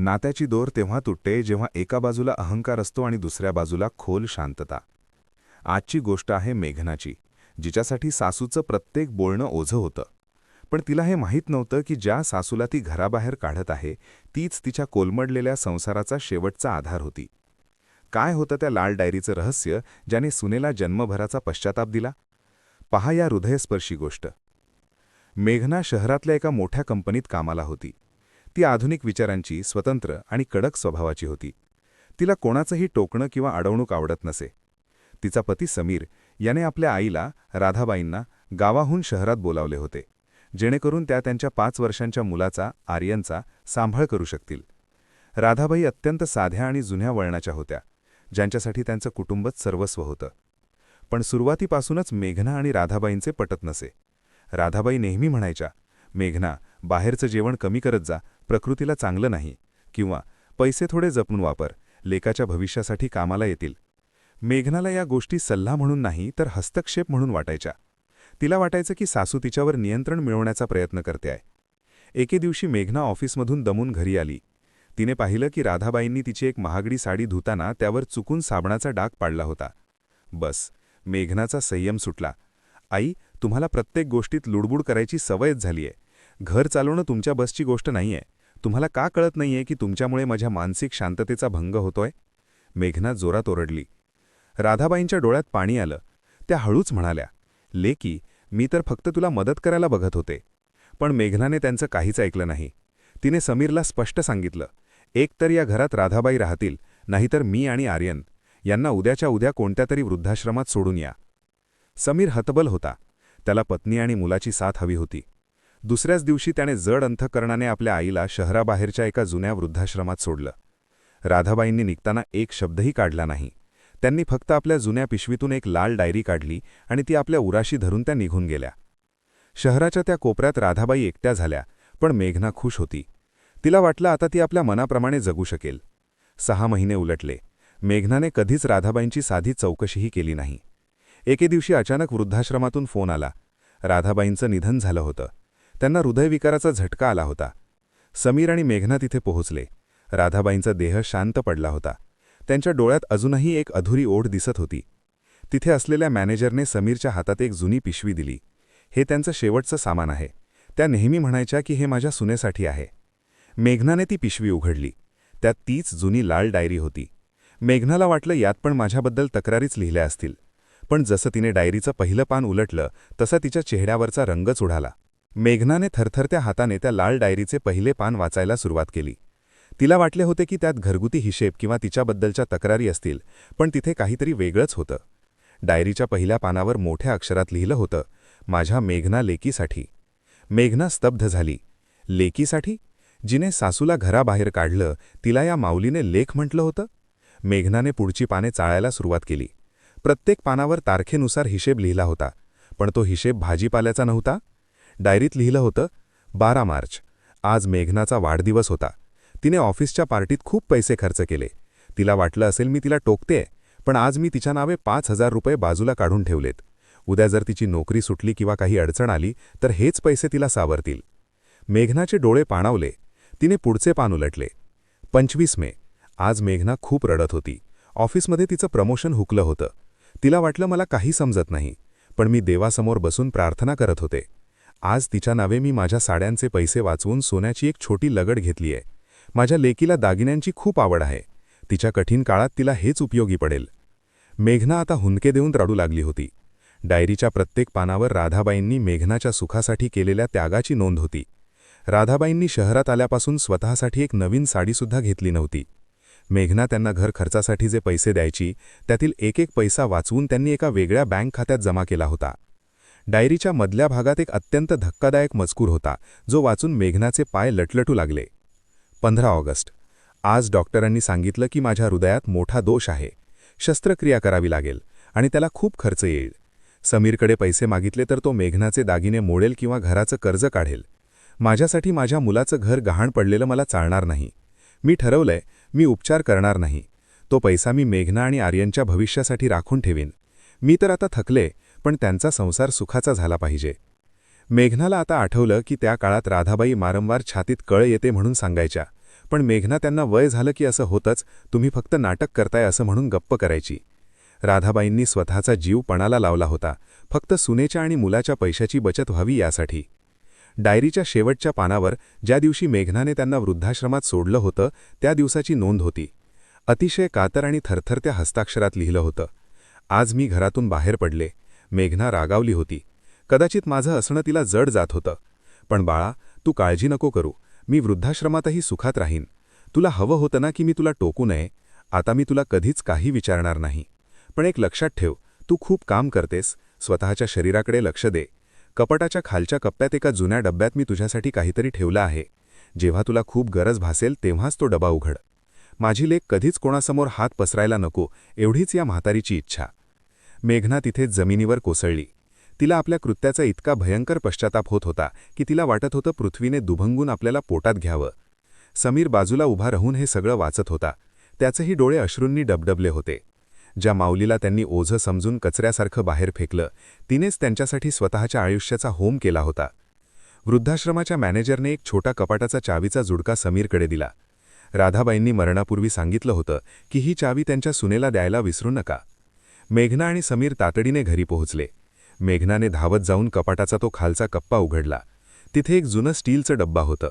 नात्याची दोर तेव्हा तुटते जेव्हा एका बाजूला अहंकार असतो आणि दुसऱ्या बाजूला खोल शांतता. आजची गोष्ट आहे मेघनाची जिच्यासाठी सासूचं प्रत्येक बोलणं ओझं होतं. पण तिला हे माहीत नव्हतं की ज्या सासूला ती घराबाहेर काढत आहे तीच तिच्या कोलमडलेल्या संसाराचा शेवटचा आधार होती. काय होतं त्या लाल डायरीचं रहस्य ज्याने सुनेला जन्मभराचा पश्चाताप दिला? पहा या हृदयस्पर्शी गोष्ट. मेघना शहरातल्या एका मोठ्या कंपनीत कामाला होती. ती आधुनिक विचारांची स्वतंत्र आणि कडक स्वभावाची होती. तिला कोणाचंही टोकणं किंवा अडवणूक आवडत नसे. तिचा पती समीर याने आपल्या आईला राधाबाईंना गावाहून शहरात बोलावले होते जेणेकरून त्या त्यांच्या पाच वर्षांच्या मुलाचा आर्यनचा सांभाळ करू शकतील. राधाबाई अत्यंत साध्या आणि जुन्या वळणाच्या होत्या ज्यांच्यासाठी त्यांचं कुटुंबच सर्वस्व होतं. पण सुरुवातीपासूनच मेघना आणि राधाबाईंचे पटत नसे. राधाबाई नेहमी म्हणायच्या मेघना बाहेरचं जेवण कमी करत जा प्रकृतीला चांगलं नाही. किंवा पैसे थोडे जपून वापर लेकाच्या भविष्यासाठी कामाला येतील. मेघनाला या गोष्टी सल्ला म्हणून नाही तर हस्तक्षेप म्हणून वाटायच्या. तिला वाटायचं की सासू तिच्यावर नियंत्रण मिळवण्याचा प्रयत्न करते आहे. एके दिवशी मेघना ऑफिसमधून दमून घरी आली. तिने पाहिलं की राधाबाईंनी तिची एक महागडी साडी धुताना त्यावर चुकून साबणाचा डाग पाडला होता. बस मेघनाचा संयम सुटला. आई तुम्हाला प्रत्येक गोष्टीत लुडबुड करायची सवयच झालीय. घर चालवणं तुमच्या बसची गोष्ट नाहीये. तुम्हाला का कळत नाहीये की तुमच्यामुळे माझ्या मानसिक शांततेचा भंग होतोय? मेघना जोरात ओरडली. राधाबाईंच्या डोळ्यात पाणी आलं. त्या हळूच म्हणाल्या लेकी मी तर फक्त तुला मदत करायला बघत होते. पण मेघनाने त्यांचं काहीच ऐकलं नाही. तिने समीरला स्पष्ट सांगितलं एकतर या घरात राधाबाई राहतील नाहीतर मी आणि आर्यन. यांना उद्याच्या उद्या कोणत्यातरी वृद्धाश्रमात सोडून या. समीर हतबल होता. त्याला पत्नी आणि मुलाची साथ हवी होती. दुसऱ्याच दिवशी त्याने जड अंथकरणाने आपल्या आईला शहराबाहेरच्या एका जुन्या वृद्धाश्रमात सोडलं. राधाबाईंनी निघताना एक शब्दही काढला नाही. त्यांनी फक्त आपल्या जुन्या पिशवीतून एक लाल डायरी काढली आणि ती आपल्या उराशी धरून त्या निघून गेल्या. शहराच्या त्या कोपऱ्यात राधाबाई एकट्या झाल्या पण मेघना खुश होती. तिला वाटलं आता ती आपल्या मनाप्रमाणे जगू शकेल. सहा महिने उलटले. मेघनाने कधीच राधाबाईंची साधी चौकशीही केली नाही. एके दिवशी अचानक वृद्धाश्रमातून फोन आला. राधाबाईंचं निधन झालं होतं. त्यांना हृदयविकाराचा झटका आला होता. समीर आणि मेघना तिथे पोहोचले. राधाबाईंचा देह शांत पडला होता. त्यांच्या डोळ्यात अजूनही एक अधुरी ओढ दिसत होती. तिथे असलेल्या मॅनेजरने समीरच्या हातात एक जुनी पिशवी दिली. हे त्यांचं शेवटचं सामान आहे. त्या नेहमी म्हणायच्या की हे माझ्या सुनेसाठी आहे. मेघनाने ती पिशवी उघडली. त्यात तीच जुनी लाल डायरी होती. मेघनाला वाटलं यात पण माझ्याबद्दल तक्रारीच लिहिल्या असतील. पण जसं तिने डायरीचं पहिलं पान उलटलं तसा तिच्या चेहऱ्यावरचा रंगच उडाला. मेघनाने थरथरत्या हाताने त्या लाल डायरीचे पहिले पान वाचायला सुरुवात केली. तिला वाटले होते की त्यात घरगुती हिशेब किंवा तिच्याबद्दलच्या तक्रारी असतील पण तिथे काहीतरी वेगळंच होतं. डायरीच्या पहिल्या पानावर मोठ्या अक्षरात लिहिलं होतं माझ्या मेघना लेकीसाठी. मेघना स्तब्ध झाली. लेकीसाठी? जिने सासूला घराबाहेर काढलं तिला या माऊलीने लेख म्हटलं होतं? मेघनाने पुढची पाने चाळायला सुरुवात केली. प्रत्येक पानावर तारखेनुसार हिशेब लिहिला होता पण तो हिशेब भाजीपाल्याचा नव्हता. डायरीत लिहिलं होतं बारा मार्च. आज मेघनाचा वाढदिवस होता. तिने ऑफिसच्या पार्टीत खूप पैसे खर्च केले. तिला वाटलं असेल मी तिला टोकते पण आज मी तिच्या नावे पाच हजार रुपये बाजूला काढून ठेवलेत. उद्या जर तिची नोकरी सुटली किंवा काही अडचण आली तर हेच पैसे तिला सावरतील. मेघनाचे डोळे पाणावले. तिने पुढचे पान उलटले. पंचवीस मे. आज मेघना खूप रडत होती. ऑफिसमध्ये तिचं प्रमोशन हुकलं होतं. तिला वाटलं मला काही समजत नाही पण मी देवासमोर बसून प्रार्थना करत होते. आज तिच्या नावे मी माझ्या साड्यांचे पैसे वाचवून सोन्याची एक छोटी लगड घेतली आहे माझ्या लेकीला दागिन्यांची खूप आवड आहे. तिच्या कठीण काळात तिला हेच उपयोगी पडेल. मेघना आता हुंदके देऊन रडू लागली होती. डायरीच्या प्रत्येक पानावर राधाबाईंनी मेघनाच्या सुखासाठी केलेल्या त्यागाची नोंद होती. राधाबाईंनी शहरात आल्यापासून स्वतःसाठी एक नवीन साडीसुद्धा घेतली नव्हती. मेघना त्यांना घर खर्चासाठी जे पैसे द्यायची त्यातील एक एक पैसा वाचवून त्यांनी एका वेगळ्या बँक खात्यात जमा केला होता. डायरीच्या मधल्या भागात एक अत्यंत धक्कादायक मजकूर होता जो वाचून मेघनाचे पाय लटलटू लागले. पंधरा ऑगस्ट. आज डॉक्टरांनी सांगितलं की माझ्या हृदयात मोठा दोष आहे. शस्त्रक्रिया करावी लागेल आणि त्याला खूप खर्च येईल. समीरकडे पैसे मागितले तर तो मेघनाचे दागिने मोडेल किंवा घराचं कर्ज काढेल. माझ्यासाठी माझ्या मुलाचं घर गहाण पडलेलं मला चालणार नाही. मी ठरवलंय मी उपचार करणार नाही. तो पैसा मी मेघना आणि आर्यनच्या भविष्यासाठी राखून ठेवीन. मी तर आता थकले पण त्यांचा संसार सुखाचा झाला पाहिजे. मेघनाला आता आठवलं की त्या काळात राधाबाई वारंवार छातीत कळ येते म्हणून सांगायच्या पण मेघना त्यांना वय झालं की असं होतंच तुम्ही फक्त नाटक करताय असं म्हणून गप्प करायची. राधाबाईंनी स्वतःचा जीव पणाला लावला होता फक्त सुनेच्या आणि मुलाच्या पैशाची बचत व्हावी यासाठी. डायरीच्या शेवटच्या पानावर ज्या दिवशी मेघनाने त्यांना वृद्धाश्रमात सोडलं होतं त्या दिवसाची नोंद होती. अतिशय कातर आणि थरथरत्या हस्ताक्षरात लिहिलं होतं. आज मी घरातून बाहेर पडले. मेघना रागावली होती. कदाचित माझं असणं तिला जड जात होतं. पण बाळा तू काळजी नको करू. मी वृद्धाश्रमातही सुखात राहीन. तुला हवं होतं ना की मी तुला टोकू नये? आता मी तुला कधीच काही विचारणार नाही. पण एक लक्षात ठेव तू खूप काम करतेस. स्वतःच्या शरीराकडे लक्ष दे. कपटाच्या खालच्या कप्प्यात एका जुन्या डब्यात मी तुझ्यासाठी काहीतरी ठेवलं आहे. जेव्हा तुला खूप गरज भासेल तेव्हाच तो डबा उघड. माझी लेख कधीच कोणासमोर हात पसरायला नको एवढीच या म्हातारीची इच्छा. मेघना तिथे जमिनीवर कोसळली. तिला आपल्या कृत्याचा इतका भयंकर पश्चाताप होत होता की तिला वाटत होतं पृथ्वीने दुभंगून आपल्याला पोटात घ्यावं. समीर बाजूला उभा राहून हे सगळं वाचत होता. त्याचेही डोळे अश्रूंनी डबडबले होते. ज्या माऊलीला त्यांनी ओझं समजून कचऱ्यासारखं बाहेर फेकलं तिनेच त्यांच्यासाठी स्वतःच्या आयुष्याचा होम केला होता. वृद्धाश्रमाच्या मॅनेजरने एक छोटा कपाटाचा चावीचा जुडका समीरकडे दिला. राधाबाईंनी मरणापूर्वी सांगितलं होतं की ही चावी त्यांच्या सुनेला द्यायला विसरू नका. मेघना आणि समीर तातडीने घरी पोहोचले. मेघनाने धावत जाऊन कपाटाचा तो खालचा कप्पा उघडला. तिथे एक जुनं स्टीलचं डब्बा होतं.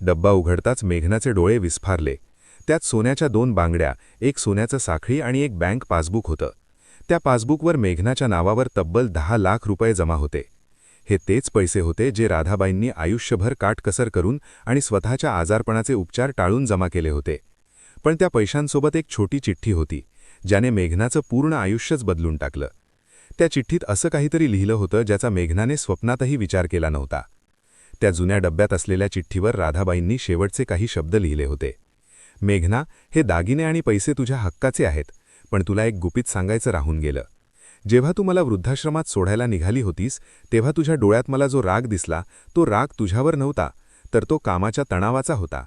डब्बा उघडताच मेघनाचे डोळे विस्फारले. त्यात सोन्याच्या दोन बांगड्या एक सोन्याचं साखळी आणि एक बँक पासबुक होतं. त्या पासबुकवर मेघनाच्या नावावर तब्बल दहा लाख रुपये जमा होते. हे तेच पैसे होते जे राधाबाईंनी आयुष्यभर काटकसर करून आणि स्वतःच्या आजारपणाचे उपचार टाळून जमा केले होते. पण त्या पैशांसोबत एक छोटी चिठ्ठी होती. ज्याने मेघनाचं पूर्ण आयुष्यच बदलून टाकलं. त्या चिठ्ठीत असं काहीतरी लिहिलं होतं ज्याचा मेघनाने स्वप्नातही विचार केला नव्हता. त्या जुन्या डब्यात असलेल्या चिठ्ठीवर राधाबाईंनी शेवटचे काही शब्द लिहिले होते. मेघना हे दागिने आणि पैसे तुझ्या हक्काचे आहेत पण तुला एक गुपित सांगायचं राहून गेलं. जेव्हा तू मला वृद्धाश्रमात सोडायला निघाली होतीस तेव्हा तुझ्या डोळ्यात मला जो राग दिसला तो राग तुझ्यावर नव्हता तर तो कामाच्या तणावाचा होता.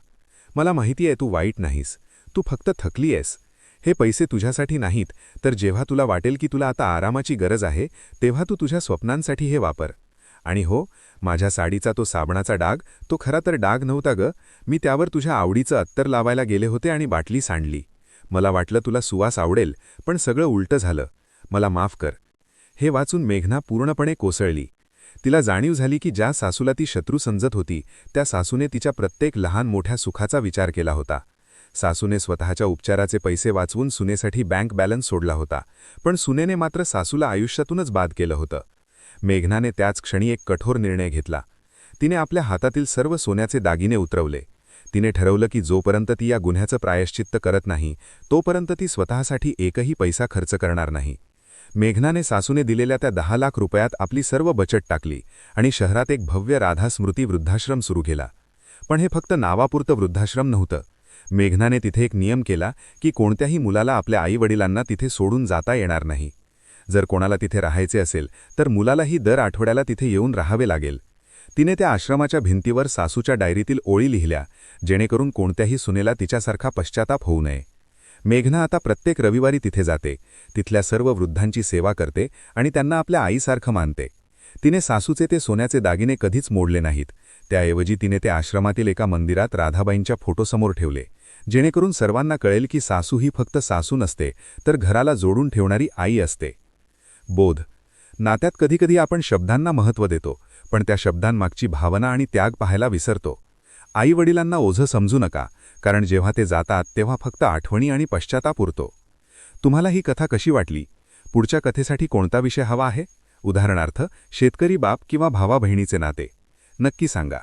मला माहिती आहे तू वाईट नाहीस. तू फक्त थकली आहेस. हे पैसे तुझ्यासाठी नाहीत तर जेव्हा तुला वाटेल की तुला आता आरामाची गरज आहे तेव्हा तू तुझ्या स्वप्नांसाठी हे वापर. आणि हो माझ्या साडीचा तो साबणाचा डाग तो खरा तर डाग नव्हता ग. मी त्यावर तुझ्या आवडीचं अत्तर लावायला गेले होते आणि बाटली सांडली. मला वाटलं तुला सुवास आवडेल पण सगळं उलटं झालं. मला माफ कर. हे वाचून मेघना पूर्णपणे कोसळली. तिला जाणीव झाली की ज्या सासूला ती शत्रू समजत होती त्या सासूने तिच्या प्रत्येक लहान मोठ्या सुखाचा विचार केला होता. सासूने स्वतःच्या उपचाराचे पैसे वाचवून सुनेसाठी बँक बॅलन्स सोडला होता पण सुनेने मात्र सासूला आयुष्यातूनच बाद केलं होतं. मेघनाने त्याच क्षणी एक कठोर निर्णय घेतला. तिने आपल्या हातातील सर्व सोन्याचे दागिने उतरवले. तिने ठरवलं की जोपर्यंत ती या गुन्ह्याचं प्रायश्चित्त करत नाही तोपर्यंत ती स्वतःसाठी एकही पैसा खर्च करणार नाही. मेघनाने सासूने दिलेल्या त्या दहा लाख रुपयात आपली सर्व बचत टाकली आणि शहरात एक भव्य राधा स्मृती वृद्धाश्रम सुरू केला. पण हे फक्त नावापुरतं वृद्धाश्रम नव्हतं मेघनाने तिथे एक नियम केला की कोणत्याही मुलाला आपल्या आईवडिलांना तिथे सोडून जाता येणार नाही. जर कोणाला तिथे राहायचे असेल तर मुलालाही दर आठवड्याला तिथे येऊन राहावे लागेल. तिने त्या आश्रमाच्या भिंतीवर सासूच्या डायरीतील ओळी लिहिल्या जेणेकरून कोणत्याही सुनेला तिच्यासारखा पश्चाताप होऊ नये. मेघना आता प्रत्येक रविवारी तिथे जाते तिथल्या सर्व वृद्धांची सेवा करते आणि त्यांना आपल्या आईसारखं मानते. तिने सासूचे ते सोन्याचे दागिने कधीच मोडले नाहीत. त्याऐवजी तिने ते आश्रमातील एका मंदिरात राधाबाईंच्या फोटोसमोर ठेवले. जेणेकरून सर्वांना कळेल की सासू ही फक्त सासू नसते तर घराला जोडून ठेवणारी आई असते. बोध. नात्यात कधीकधी आपण शब्दांना महत्त्व देतो पण त्या शब्दांमागची भावना आणि त्याग पाहायला विसरतो. आईवडिलांना ओझं समजू नका कारण जेव्हा ते जातात तेव्हा फक्त आठवणी आणि पश्चाताप उरतो. तुम्हाला ही कथा कशी वाटली? पुढच्या कथेसाठी कोणता विषय हवा आहे? उदाहरणार्थ शेतकरी बाप किंवा भावा बहिणीचे नाते. नक्की सांगा.